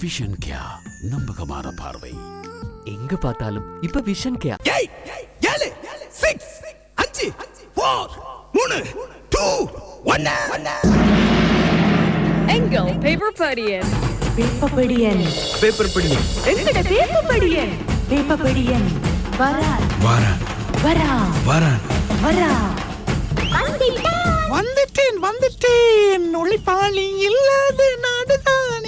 Vision கியா நம்பகமான பார்வை. எங்க பார்த்தாலும் இப்ப விஷன் கேயா ஏய் ஏழு சிக்ஸ் அஞ்சு ஃபோர் மூணு டூ ஒன்னு. எங்கள் பேப்பர் படியன்? வேப்பப்படியன் பேப்பர் படி எங்கட வேப்பப்படியன் வேப்பப்படியன் வரா வாரான். வரா வாரான். வரா வந்துட்டேன். வந்துட்டேன் ஒளிப்பாளி இல்லாத நாடுதான்.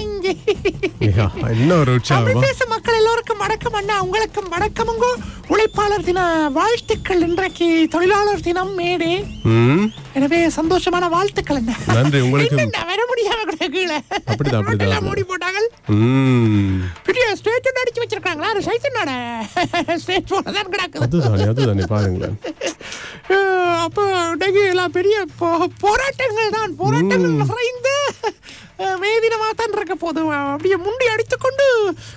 என்ன ஒரு உற்சாகமா. தமிழ் மக்கள் எல்லோருக்கும் வணக்கம் அண்ணா. உங்களுக்கும் வணக்கமுங்கோ உழைப்பாளர் தின வாழ்த்துக்கள் இன்றைக்கு தொழிலாளர் தினம் மேடே. எனவே சந்தோஷமான வாழ்த்துக்கள் என்ன நன்றி உங்களுக்கு. வர முடியாம கூட கீழே. அப்படிதான், அப்படிதான். மூடி போட்டாங்க பெரிய ஸ்டேஜ் அடிச்சு வச்சிருக்காங்களா? அது சைத்தனோட ஸ்டேஜ் போல தான் கிடக்குது அதுதானே அதுதானே பாருங்களேன். அப்போ இன்னைக்கு எல்லாம் பெரிய போராட்டங்கள் தான். போராட்டங்கள் நிறைந்த தான் இருக்க போது. அப்படியே முண்டி அடித்துக்கொண்டு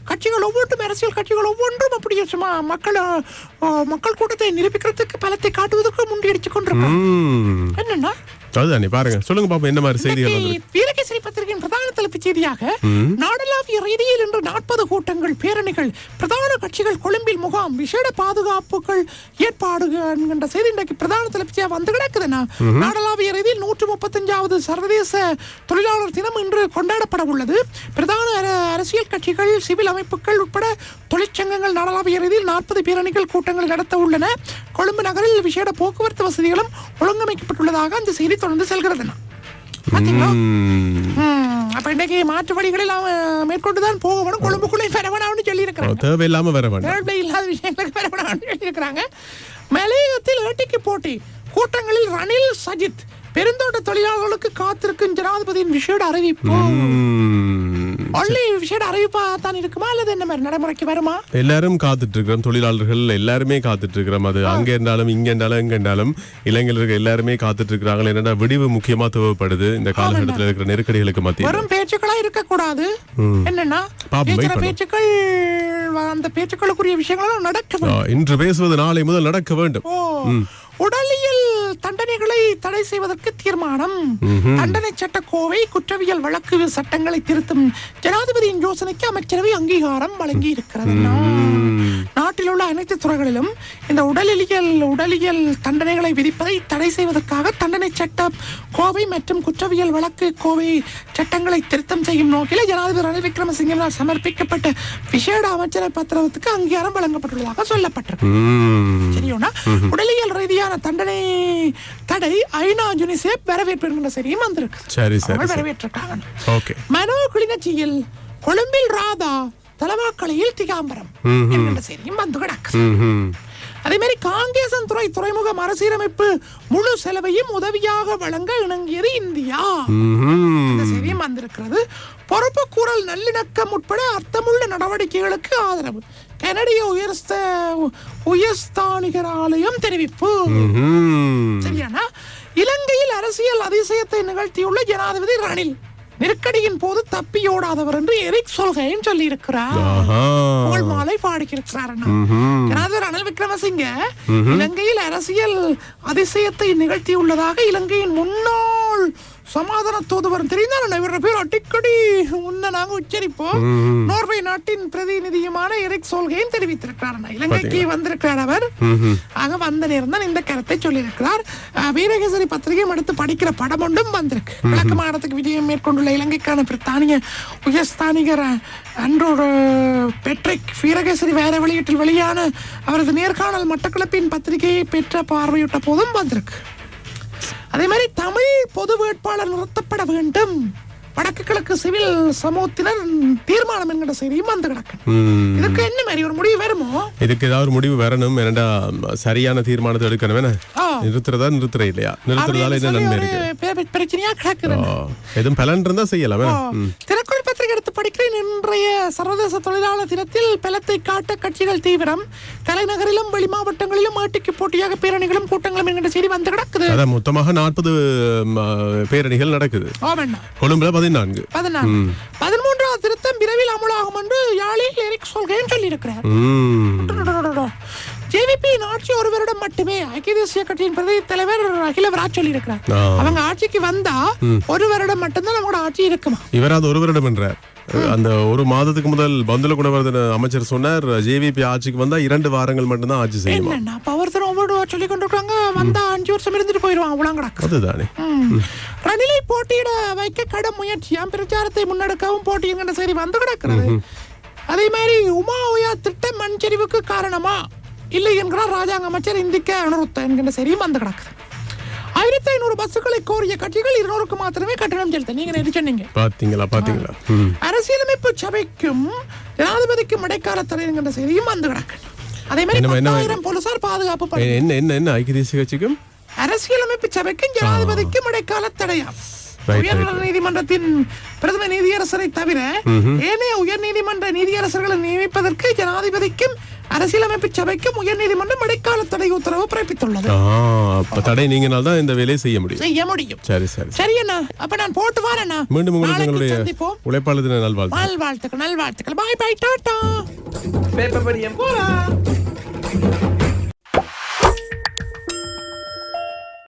கட்சிகள் ஒவ்வொன்றும் அரசியல் கட்சிகள் ஒவ்வொன்றும் அப்படியே சும்மா மக்கள் மக்கள் கூட்டத்தை நிரூபிக்கிறதுக்கு பலத்தை காட்டுவதற்கு முண்டி அடித்துக் கொண்டிருக்கோம் ம், என்னன்னா அதுதானே பாருங்க. சொல்லுங்க பாப்போம் என்ன மாதிரி செய்திகள் வீரகேசரி பத்திரிகையின் பிரதான தலைப்புச் செய்தியாக நாடளாவிய ரீதியில் இன்று நாற்பது கூட்டங்கள் பேரணிகள் பிரதான கட்சிகள் கொழும்பில் முகாம் விசேட பாதுகாப்புகள் ஏற்பாடு என்கின்ற செய்தி இன்றைக்கு பிரதான தலைப்புச்சியா வந்து கிடக்குதுன்னா நாடளாவிய ரீதியில் நூற்று முப்பத்தஞ்சாவது சர்வதேச தொழிலாளர் தினம் இன்று கொண்டாடப்பட உள்ளது. பிரதான அர- அரசியல் கட்சிகள் சிவில் அமைப்புகள் உட்பட தொழிற்சங்கங்கள் நாடளாவிய ரீதியில் நாற்பது பேரணிகள் கூட்டங்கள் நடத்த உள்ளன. கொழும்பு நகரில் விசேட போக்குவரத்து வசதிகளும் ஒழுங்கமைக்கப்பட்டுள்ளதாக அந்த செய்தி தொடர்ந்து ம், அப்ப இன்னைக்கு மாற்று வழிகளில் அவன் மேற்கொண்டுதான் போகணும். கொழும்புக்குள்ளே பெறவனான்னு சொல்லி இருக்கிறாங்க தேவையில்லாம தேவை இல்லாத விஷயங்களுக்கு பெறவனான்னு சொல்லி இருக்கிறாங்க மலையகத்தில் போட்டி. கூட்டங்களில் ரணில் சஜித். பெருந்தோட்ட தொழிலாளர்களுக்கு காத்திருக்கும் ஜனாதிபதியின் விஷேட அறிவிப்பு. விஷேட அறிவிப்பா தான் இருக்குமா? அல்லது என்ன மாதிரி நடைமுறைக்கு வருமா? எல்லாரும் காத்துட்டு இருக்கிறோம். தொழிலாளர்கள் எல்லாருமே காத்துட்டு இருக்கிறோம். அது அங்க இருந்தாலும் இங்க இருந்தாலும் எங்க இருந்தாலும் இளைஞர்கள் எல்லாருமே காத்துட்டு இருக்கிறாங்க என்னன்னா விடிவு முக்கியமா தேவைப்படுது இந்த காலகட்டத்தில் இருக்கிற நெருக்கடிகளுக்கு மத்தியில். வெறும் பேச்சுக்களா இருக்கக்கூடாது. என்னன்னா. பேச்சுக்கள் அந்த பேச்சுக்களுக்குரிய விஷயங்களும் நடக்க இன்று பேசுவது நாளை முதல் நடக்க வேண்டும். உடலியல் தண்டனைகளை தடை செய்வதற்கு தீர்மானம். தண்டனை சட்டக்கோவை குற்றவியல் வழக்கு சட்டங்களை திருத்தும் ஜனாதிபதியின் யோசனைக்கு அமைச்சரவை அங்கீகாரம் வழங்கி இருக்கிறது நாட்டில் உள்ள அனைத்து துறைகளிலும் இந்த உடலியல் உடலியல் தண்டனைகளை விதிப்பதை தடை செய்வதற்காக தண்டனை சட்டம் கோவை மற்றும் குற்றவியல் வழக்கு கோவை சட்டங்களை திருத்தம் செய்யும் நோக்கில் ஜனாதிபதி ரணில் விக்ரமசிங்கவினால் சமர்ப்பிக்கப்பட்ட விசேட அமைச்சரை பத்திரத்துக்கு அங்கீகாரம் வழங்கப்பட்டுள்ளதாக சொல்லப்பட்டிருக்கு. சரியோனா? உடலியல் ரீதியான தண்டனை தடை ஐநா யுனிசெப் வரவேற்பு என்கிற செய்தியும் வந்திருக்கு. சரி சரி வரவேற்றிருக்காங்க. மனோ கிளிநொச்சியில் கொழும்பில் ராதா தலவாக்கலையில் திகாம்பரம் என்கின்ற செய்தியும் வந்து கிடக்கு. அதே மாதிரி காங்கேசன் துறை துறைமுக மறுசீரமைப்பு முழு செலவையும் உதவியாக வழங்க இணங்கியது இந்தியா. இந்த செய்தியும் வந்திருக்கிறது. பொறுப்பு கூறல் நல்லிணக்கம் உட்பட அர்த்தமுள்ள நடவடிக்கைகளுக்கு ஆதரவு. கனடிய உயர்ஸ்த உயர்ஸ்தானிகர் ஆலயம் தெரிவிப்பு. சரியானா? இலங்கையில் அரசியல் அதிசயத்தை நிகழ்த்தியுள்ள ஜனாதிபதி ரணில். நெருக்கடியின் போது தப்பியோடாதவர் என்று எரிக் சொல்கையும் சொல்லி இருக்கிறார். புகழ் மாலை பாடிக்கிறார். ஜனாதிபதி ரணில் விக்ரமசிங்க இலங்கையில் அரசியல் அதிசயத்தை நிகழ்த்தியுள்ளதாக இலங்கையின் முன்னாள் சமாதான தூதுவர் தெரிந்தால் இவரோட பேர் அடிக்கடி முன்ன நாங்க உச்சரிப்போம். நோர்வே நாட்டின் பிரதிநிதியுமான எரிக் சோல்கையும் தெரிவித்திருக்கிறார். இலங்கைக்கு வந்திருக்கிறார் அவர். ஆக வந்த நேரம் தான் இந்த கருத்தை சொல்லியிருக்கிறார். வீரகேசரி பத்திரிகையும் எடுத்து படிக்கிற படம் ஒன்றும் வந்திருக்கு. கிழக்கு மாகாணத்துக்கு விஜயம் மேற்கொண்டுள்ள இலங்கைக்கான பிரித்தானிய உயர்ஸ்தானிகர் அன்றோடு பெட்ரிக் வீரகேசரி வேற வெளியீட்டில் வெளியான அவரது நேர்காணல் மட்டக்களப்பின் பத்திரிகையை பெற்ற பார்வையிட்ட போதும் வந்திருக்கு. அதே மாதிரி தமிழ் பொது வேட்பாளர் நிறுத்தப்பட வேண்டும். வடக்கு கிழக்கு சிவில் சமூகத்தினர் தீர்மானம் என்கிற செய்தியும் வந்து கிடக்கு. இதுக்கு என்ன மாதிரி ஒரு முடிவு வருமோ? இதுக்கு ஏதாவது ஒரு முடிவு வரணும். ஏன்னா சரியான தீர்மானத்தை எடுக்கணும். நிறுத்துறதா நிறுத்துற இல்லையா? நிறுத்துறதால என்ன நன்மை இருக்கு? பிரச்சனையா கிடக்குது. ஆ, எதுவும் பலன் இருந்தா செய்யலாம் என்ன? படிக்கிறேன் இன்றைய சர்வதேச தொழிலாளர் தினத்தில் பலத்தை காட்ட கட்சிகள் தீவிரம். தலைநகரிலும் வெளி மாவட்டங்களிலும் ஆட்டிக்கு போட்டியாக பேரணிகளும் கூட்டங்களும் என்கிற செய்தி வந்து கிடக்குது. அதான் மொத்தமாக நாற்பது பேரணிகள் நடக்குது. கொழும்புல பதினான்கு. பதினான்கு. பதிமூன்றாவது திருத்தம் விரைவில் அமலாகும் என்று யாழில் எரிக் சொல்கிறேன் சொல்லியிருக்கிறார். ஜேவிபி ஆட்சி ஒரு வருடம் மட்டுமே. ஐக்கிய தேசிய கட்சியின் பிரதி தலைவர் அகிலவராஜ் சொல்லி இருக்கிறார். அவங்க ஆட்சிக்கு வந்தா ஒரு வருடம் மட்டும்தான் நம்மளோட ஆட்சி இருக்குமா? இவராது ஒரு வருடம் என்றார் அந்த ஒரு மாதத்துக்கு முதல் பந்துல குணவர்தன அமைச்சர் சொன்னார் ஜேவிபி ஆட்சிக்கு வந்தா இரண்டு வாரங்கள் மட்டும்தான் ஆட்சி செய்யுமா? அப்ப ஒருத்தர் ஒவ்வொரு சொல்லி கொண்டிருக்காங்க வந்தா அஞ்சு வருஷம் இருந்துட்டு போயிடுவான் அவ்வளவு கிடக்கு அதுதானே. ரணிலை போட்டியிட வைக்க கடும் முயற்சியாம் பிரச்சாரத்தை முன்னெடுக்கவும் போட்டி என்கிற செய்தி வந்து கிடக்கிறது. அதே மாதிரி உமா உயா திட்டம் மண் சரிவுக்கு காரணமா? இல்லை என்கிறார் ராஜாங்க அமைச்சர். இந்திக்க அனுருத்த என்கின்ற செய்தியும் வந்து கிடக்குது. ஆயிரத்தி ஐநூறு பஸ்ஸுகளை கோரிய கட்சிகள் இருநூறுக்கு மாத்திரமே கட்டணம் செலுத்த. நீங்க சொன்னீங்க. பாத்தீங்களா பாத்தீங்களா. அரசியலமைப்பு சபைக்கும் ஜனாதிபதிக்கும் இடைக்கால என்கின்ற செய்தியும் வந்து கிடக்கு. அதே மாதிரி பத்தாயிரம் போலீசார் பாதுகாப்பு என்ன என்ன என்ன? ஐக்கிய தேசிய கட்சிக்கும்? அரசியலமைப்பு சபைக்கும் ஜனாதிபதிக்கும் இடைக்கால தடையாம் Right, உயர் right, நீதிமன்றத்தின் பிரதம நீதியரசரை தவிர ஏனைய உயர் நீதிமன்ற நீதியரசர்களை நியமிப்பதற்கு ஜனாதிபதிக்கும் அரசியலமைப்பு சபைக்கும் உயர் நீதிமன்றம் இடைக்கால தடை உத்தரவு பிறப்பித்துள்ளது. தடை நீங்கனால தான் இந்த வேலையை செய்ய முடியும். செய்ய முடியும். சரி சரி சரி. அண்ணா அப்ப நான் போட்டு வரேண்ணா. மீண்டும் உங்களுக்கு சந்திப்போம். உழைப்பாளர் தின நல்வாழ்த்து நல்வாழ்த்துக்கள் நல்வாழ்த்துக்கள். பாய் பாய் டாட்டா. பேப்பர் படியன் போலாம்